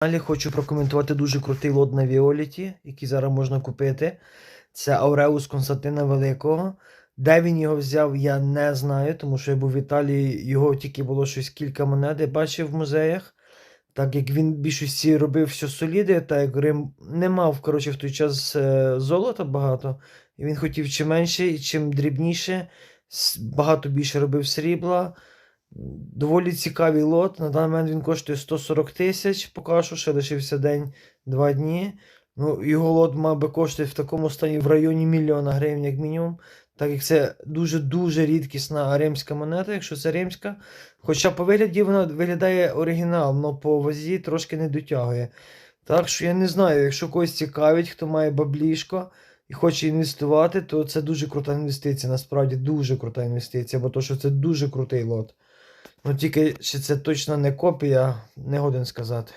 Далі хочу прокоментувати дуже крутий лот на Віоліті, який зараз можна купити. Це Ауреус Константина Великого. Де він його взяв, я не знаю, тому що я був в Італії, його тільки було щось кілька монет, я бачив в музеях. Так як він більшості робив все соліди, так як Рим не мав коротше, в той час е, золота багато. І він хотів чим менше і чим дрібніше, багато більше робив срібла. Доволі цікавий лот. На даний момент він коштує 140 тисяч, поки що ще лишився день, два дні. Ну, його лот мав би коштувати в такому стані в районі мільйона гривень, як мінімум. Так як це дуже-дуже рідкісна римська монета, якщо це римська. Хоча по вигляді вона виглядає оригінал, але по вазі трошки не дотягує. Так що я не знаю, якщо когось цікавить, хто має баблішко і хоче інвестувати, то це дуже крута інвестиція. Насправді дуже крута інвестиція, бо то, що це дуже крутий лот. Ну тільки чи це точно не копія, не годен сказати.